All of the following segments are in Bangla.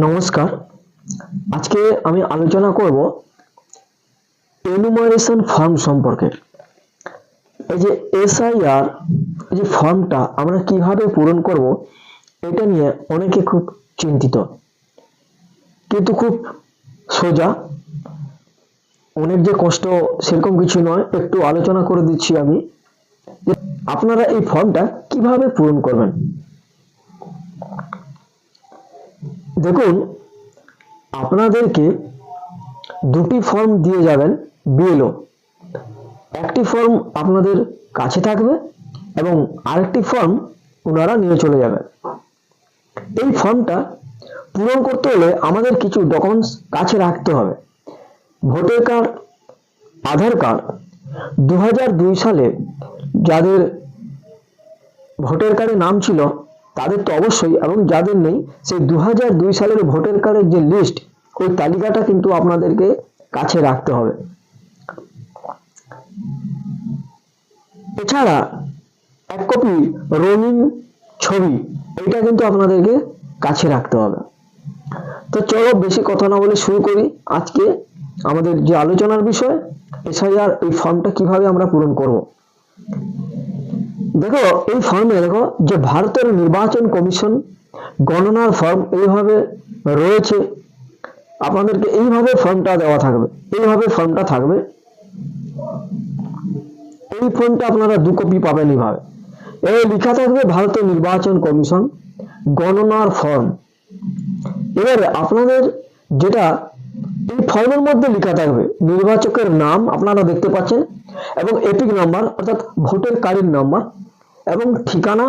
নমস্কার। আজকে আমি আলোচনা করব এনুমারেশন ফর্ম সম্পর্কে। এই যে এসআইআর যে ফর্মটা আমরা কীভাবে পূরণ করব, এটা নিয়ে অনেকে খুব চিন্তিত। কিন্তু খুব সোজা। অনেক যে কষ্ট সেরকম কিছু নয়, একটু আলোচনা করে দিচ্ছি আমি। আপনারা এই ফর্মটা কীভাবে পূরণ করবেন? দেখুন, আপনাদেরকে দুটি ফর্ম দিয়ে যাবেন বিএলও একটি ফর্ম আপনাদের কাছে থাকবে এবং আরেকটি ফর্ম ওনারা নিয়ে চলে যাবেন। এই ফর্মটা পূরণ করতে হলে আমাদের কিছু ডকুমেন্টস কাছে রাখতে হবে। ভোটার কার্ড, আধার কার্ড দু হাজার দুই সালে যাদের ভোটার কার্ডে নাম ছিল তাদের তো অবশ্যই, এবং যাদের নেই, সেই দু সালের ভোটার কার্ডের যে লিস্ট ওই তালিকাটা কিন্তু আপনাদেরকে কাছে রাখতে হবে। এছাড়া এক কপি রঙিন ছবি, এটা কিন্তু আপনাদেরকে কাছে রাখতে হবে। তো চলো বেশি কথা না বলে শুরু করি। আজকে আমাদের যে আলোচনার বিষয়, এসআইআর এই ফর্মটা কীভাবে আমরা পূরণ করব? দেখো, এই ফর্মে দেখো, যে ভারতের নির্বাচন কমিশন গণনার ফর্ম এইভাবে রয়েছে, আপনাদেরকে এইভাবে ফর্মটা দেওয়া থাকবে, এইভাবে ফর্মটা থাকবে। এই ফর্মটা আপনারা দু কপি পাবেন এইভাবে। এবার লেখা থাকবে ভারতের নির্বাচন কমিশন গণনার ফর্ম এবারে আপনাদের যেটা, এই ফর্মের মধ্যে লেখা থাকবে, নির্বাচকের নাম আপনারা দেখতে পাচ্ছেন। এবং এপিক নাম্বার, অর্থাৎ ভোটের কার্ডের নাম্বার এবং ঠিকানা,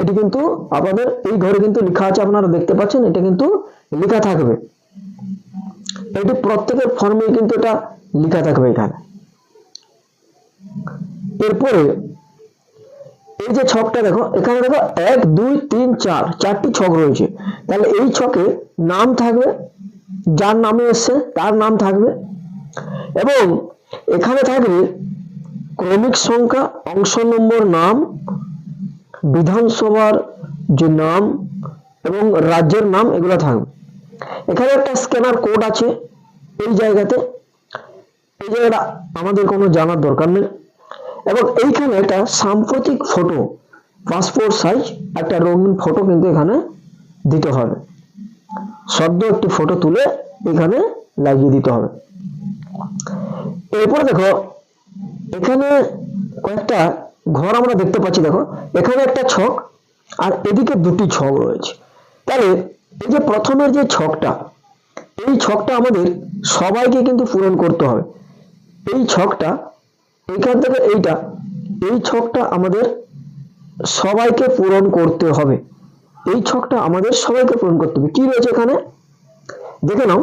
এটি কিন্তু আপনাদের এই ঘরে কিন্তু লেখা আছে, আপনারা দেখতে পাচ্ছেন, এটা কিন্তু লেখা থাকবে। এটি প্রত্যেকের ফর্মে কিন্তু এটা লেখা থাকবে এখানে। এরপরে, এই যে ছকটা দেখো, এখানে দেখো এক, দুই, তিন, চার, চারটি ছক রয়েছে। তাহলে এই ছকে নাম থাকবে, যার নামে এসছে, তার নাম থাকবে। এবং এখানে থাকবে ক্রমিক সংখ্যা, অংশ নম্বর নাম, বিধানসভার যে নাম এবং রাজ্যের নাম, এগুলো থাকবে। এখানে একটা স্ক্যানার কোড আছে এই জায়গাতে। এই জায়গাটা আমাদের কোনো জানার দরকার নেই। এবং এইখানে একটা সাম্প্রতিক ফটো পাসপোর্ট সাইজ একটা রঙিন ফটো কিন্তু এখানে দিতে হবে। সদ্য একটি ফটো তুলে এখানে লাগিয়ে দিতে হবে। এরপরে দেখো, এখানে কয়েকটা ঘর আমরা দেখতে পাচ্ছি, দেখো। এখানে একটা ছক আর এদিকে দুটি ছক রয়েছে। তাহলে এই যে প্রথমের যে ছকটা, এই ছকটা আমাদের সবাইকে কিন্তু পূরণ করতে হবে। এই ছকটা, এখান থেকে এইটা, এই ছকটা আমাদের সবাইকে পূরণ করতে হবে। এই ছকটা আমাদের সবাইকে পূরণ করতে হবে। কি রয়েছে এখানে? দেখে নাও।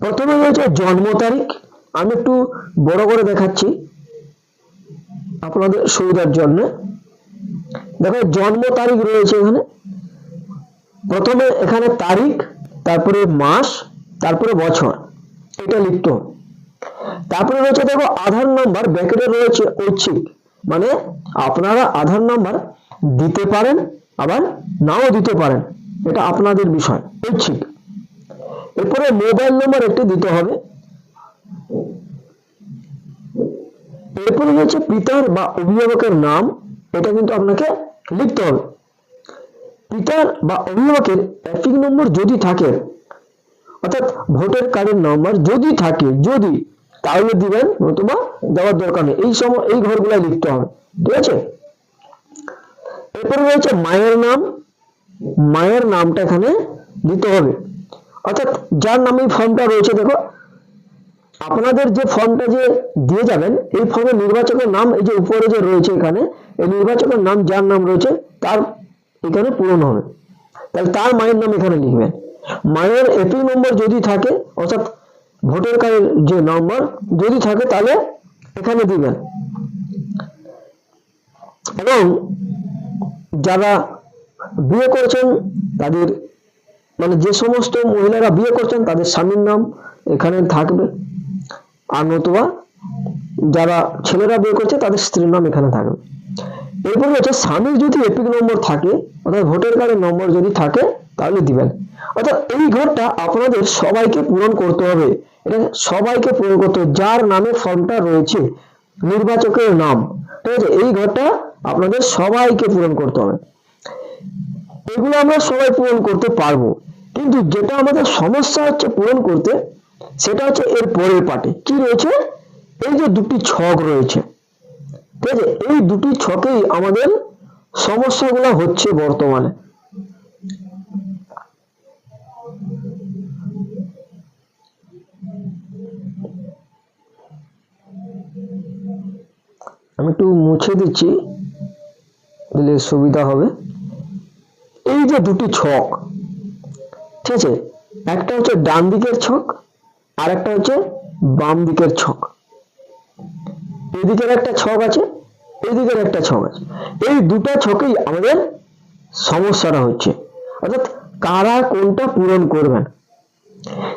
প্রথমে রয়েছে জন্ম তারিখ আমি একটু বড় করে দেখাচ্ছি। আপনাদের সুবিধার জন্য। দেখো, জন্ম তারিখ রয়েছে এখানে। প্রথমে এখানে তারিখ, তারপরে মাস, তারপরে বছর। এটা হবে। তারপরে রয়েছে, দেখো, আধার নাম্বার। ব্যাকেটে রয়েছে ঐচ্ছিক। মানে আপনারা আধার নাম্বার দিতে পারেন, আবার নাও দিতে পারেন। এটা আপনাদের বিষয়, ঐচ্ছিক। এরপরে মোবাইল নাম্বার একটি দিতে হবে। এরপরে রয়েছে পিতার বা অভিভাবকের নাম, এটা কিন্তু আপনাকে লিখতে হবে। পিতার বা অভিভাবকের এপিক নম্বর যদি থাকে, অর্থাৎ ভোটার কার্ডের নাম্বার যদি থাকে, যদি, তাহলে দিবেন নতুবা দেওয়ার দরকার নেই। এই সময়, এই ঘরগুলো লিখতে হবে, ঠিক আছে? এরপরে রয়েছে মায়ের নাম। মায়ের নামটা এখানে দিতে হবে। অর্থাৎ যার নামে ফর্মটা রয়েছে, দেখো আপনাদের যে ফর্মটা যে দিয়ে যাবেন, এই ফর্মে নির্বাচকের নাম এই যে উপরে যে রয়েছে এখানে, এই নির্বাচকের নাম যার নাম রয়েছে, তার এখানে পূরণ হবে। তাহলে তার মায়ের নাম এখানে লিখবেন মায়ের এপি নম্বর যদি থাকে, অর্থাৎ ভোটার কার্ডের যে নম্বর যদি থাকে, তাহলে এখানে দিবেন। এবং যারা বিয়ে করেছেন, তাদের মানে যে সমস্ত মহিলারা বিয়ে করছেন, তাদের স্বামীর নাম এখানে থাকবে। আর নতুবা যারা ছেলেরা বিয়ে করছে, তাদের স্ত্রীর নাম এখানে থাকবে। এরপরে হচ্ছে স্বামীর যদি এপিক নম্বর থাকে, অর্থাৎ ভোটার কার্ডের নম্বর যদি থাকে, তাহলে দিবেন। অর্থাৎ এই ঘরটা আপনাদের সবাইকে পূরণ করতে হবে। এটা সবাইকে পূরণ করতে হবে। যার নামে ফর্মটা রয়েছে, নির্বাচকের নাম, ঠিক আছে? এই ঘরটা আপনাদের সবাইকে পূরণ করতে হবে। এগুলো আমরা সবাই পূরণ করতে পারব। কিন্তু যেটা আমাদের সমস্যা হচ্ছে পূরণ করতে সেটা হচ্ছে এর পরের পার্টে কি রয়েছে? এই যে দুটি ছক রয়েছে। ঠিক আছে? এই দুটি ছকেই আমাদের সমস্যাগুলো হচ্ছে বর্তমানে। আমি একটু মুছে দিচ্ছি, দিলে সুবিধা হবে। এই যে দুটি ছক, ঠিক আছে? একটা হচ্ছে ডান দিকের ছক আর একটা হচ্ছে বাম দিকের ছক। এদিকের একটা ছক আছে, এদিকের একটা ছক আছে। এই দুটো ছকেই আমাদের সমস্যাটা হচ্ছে। অর্থাৎ কারা কোনটা পূরণ করবেন?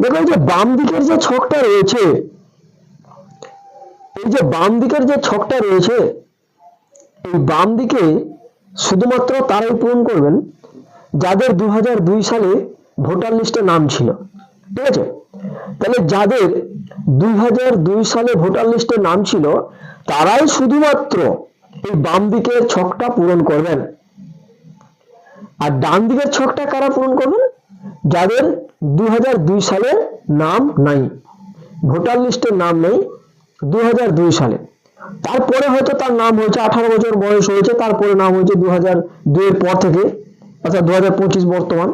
দেখো যে বাম দিকের যে ছকটা রয়েছে, এই যে বাম দিকের যে ছকটা রয়েছে, এই বাম দিকে শুধুমাত্র তারাই পূরণ করবেন যাদের দু হাজার দুই সালে ভোটার লিস্টে নাম ছিল। ঠিক আছে? তাহলে যাদের দুই সালে ভোটার লিস্টে নাম ছিল, তারাই শুধুমাত্র এই বাম দিকের ছকটা পূরণ করবেন। আর ডান দিকের ছকটা কারা পূরণ করবেন? যাদের দুই সালে নাম নাই, ভোটার লিস্টের নাম নেই দু হাজার দুই সালে। তারপরে হয়তো তার নাম হয়েছে আঠারো বছর বয়স হয়েছে, তারপরে নাম হয়েছে দু হাজার দুইয়ের পর থেকে, অর্থাৎ দু হাজার পঁচিশ বর্তমান।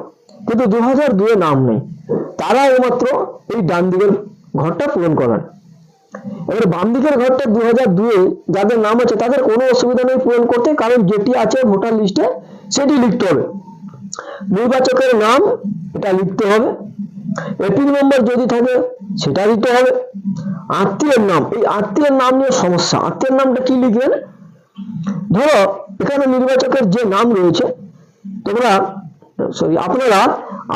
কিন্তু দু হাজার দুয়ে নাম নেই। তারা একমাত্র এই ডান দিকের ঘরটা পূরণ করেন এবার বাম দিকের ঘরটা দু হাজার দুয়ে যাদের নাম আছে, তাদের কোনো অসুবিধা নেই পূরণ করতে, কারণ যেটি আছে ভোটার লিস্টে, সেটি লিখতে হবে। নির্বাচকের নাম, এটা লিখতে হবে। এপিক নম্বর যদি থাকে, সেটা দিতে হবে। আত্মীয়ের নাম, এই আত্মীয়ের নাম নিয়ে সমস্যা। আত্মীয়ের নামটা কি লিখবেন ধরো, এখানে নির্বাচকের যে নাম রয়েছে, তোমরা সরি আপনারা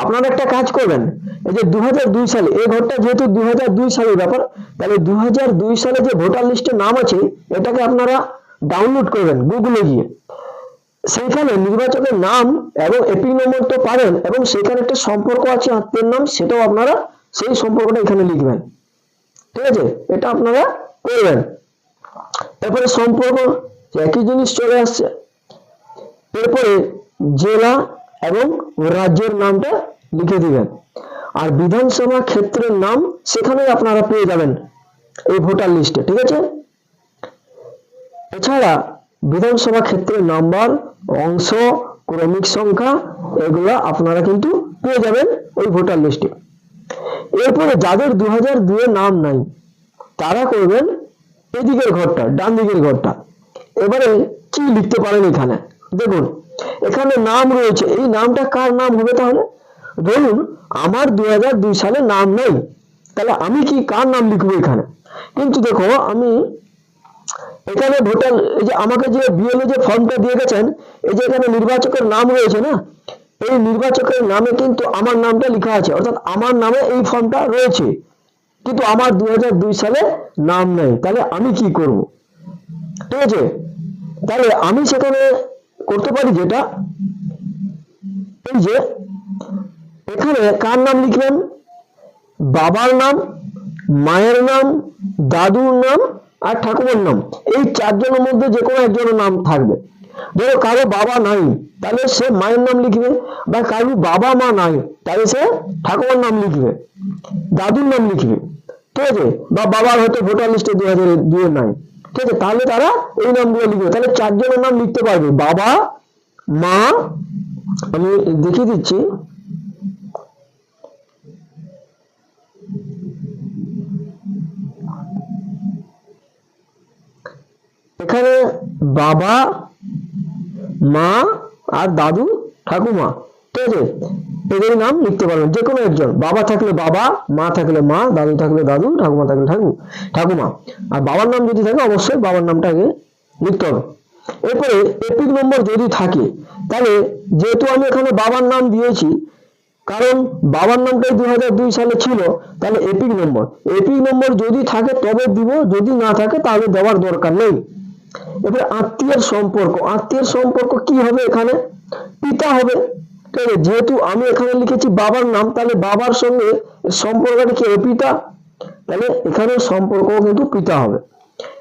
আপনারা একটা কাজ করবেন। এই যে দু হাজার দুই সালে, এই ঘরটা যেহেতু দু হাজার দুই সালের ব্যাপার, তাহলে দু হাজার দুই সালে যে ভোটার লিস্টে নাম আছে, এটাকে আপনারা ডাউনলোড করবেন গুগলে গিয়ে। সেইখানে নির্বাচকের নাম এবং এপিক নম্বর তো পারেন এবং সেখানে একটা সম্পর্ক আছে আত্মীয়ের নাম, সেটাও আপনারা সেই সম্পর্কটা এখানে লিখবেন। ঠিক আছে? এটা আপনারা করবেন। তারপরে সম্পর্ক, একই জিনিস চলে আসছে। এরপরে জেলা এবং রাজ্যের নামটা লিখে দিবেন। আর বিধানসভা ক্ষেত্রের নাম সেখানে আপনারা পেয়ে যাবেন এই ভোটার লিস্টে, ঠিক আছে? এছাড়া বিধানসভা ক্ষেত্রের নাম্বার, অংশ, ক্রমিক সংখ্যা, এগুলো আপনারা কিন্তু পেয়ে যাবেন ওই ভোটার লিস্টে। এরপরে যাদের দু হাজার নাম নাই, তারা করবেন এদিকের ঘরটা ডান দিকের ঘরটা। এবারে কি লিখতে পারেন এখানে? দেখুন, এখানে নাম রয়েছে। এই নামটা কার নাম হবে তাহলে? ধরুন, আমার দুই সালে নাম নেই। তাহলে আমি কি কার নাম লিখব এখানে? কিন্তু দেখো, আমি এখানে ভোটার, এই যে আমাকে যে বিএলও যে ফর্মটা দিয়ে গেছেন, এই যে এখানে নির্বাচকের নাম রয়েছে না? এই নির্বাচকের নামে কিন্তু আমার নামটা লেখা আছে। অর্থাৎ আমার নামে এই ফর্মটা রয়েছে। কিন্তু আমার দুই হাজার দুই সালে নাম নেই। তাহলে আমি কি করব? ঠিক আছে? তাহলে আমি সেখানে করতে পারি যেটা? এই যে, এখানে কার নাম লিখবেন বাবার নাম, মায়ের নাম, দাদুর নাম আর ঠাকুমার নাম। এই চারজনের মধ্যে যে কোনো একজনের নাম থাকবে। ধরো কারও বাবা নাই, তাহলে সে মায়ের নাম লিখবে বা কারও বাবা মা নাই, তাহলে সে ঠাকুমার নাম লিখবে, দাদুর নাম লিখবে। ঠিক আছে? বা বাবার হয়তো ভোটার লিস্টে দু হাজার দুয়ে নাই। ঠিক আছে? তাহলে তারা এই নামগুলো লিখবে। তাহলে চারজনের নাম লিখতে পারবে। বাবা, মা, আমি দেখিয়ে দিচ্ছি। এখানে বাবা, মা আর দাদু, ঠাকুমা। আছে এদের নাম লিখতে পারবেন। যে কোনো একজন। বাবা থাকলে বাবা, মা থাকলে মা, দাদু থাকলে দাদু, ঠাকুমা থাকলে ঠাকু ঠাকুমা। আর বাবার নাম যদি থাকে, অবশ্যই বাবার নামটা আগে লিখতে হবে। এরপরে এপিক নম্বর যদি থাকে, তাহলে যেহেতু আমি এখানে বাবার নাম দিয়েছি, কারণ বাবার নামটাই দু দুই সালে ছিল, তাহলে এপিক নম্বর। এপিক নম্বর যদি থাকে, তবে দিব। যদি না থাকে, তাহলে দেওয়ার দরকার নেই। এবারে আত্মীয়ের সম্পর্ক। আত্মীয়ের সম্পর্ক কি হবে এখানে? পিতা হবে। ঠিক যেহেতু আমি এখানে লিখেছি বাবার নাম, তাহলে বাবার সঙ্গে সম্পর্কটা কি পিতা। তাহলে এখানে সম্পর্ক কিন্তু পিতা হবে।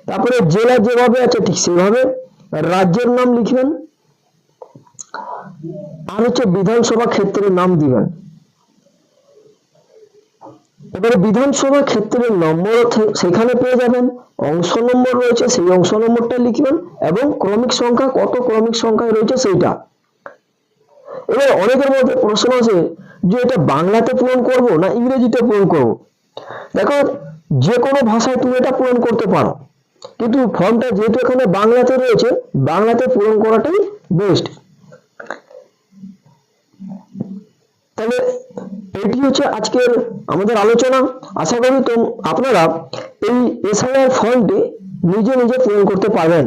তারপরে জেলা যেভাবে আছে, ঠিক সেভাবে রাজ্যের নাম লিখবেন আর হচ্ছে বিধানসভা ক্ষেত্রের নাম দিবেন। এবারে বিধানসভা ক্ষেত্রের নম্বর সেখানে পেয়ে যাবেন। অংশ নম্বর রয়েছে, সেই অংশ নম্বরটা লিখবেন এবং ক্রমিক সংখ্যা, কত ক্রমিক সংখ্যায় রয়েছে সেইটা। এবার অনেকের মধ্যে প্রশ্ন আছে যে এটা বাংলাতে পূরণ করব না ইংরেজিতে পূরণ করব? দেখো, যে কোনো ভাষায় তুমি এটা পূরণ করতে পারো। কিন্তু ফর্মটা যেহেতু এখানে বাংলাতে রয়েছে, বাংলাতে পূরণ করাটাই বেস্ট তাহলে এটি হচ্ছে আজকের আমাদের আলোচনা। আশা করি তো আপনারা এই এসআইআর ফর্মটি নিজে নিজে পূরণ করতে পারবেন।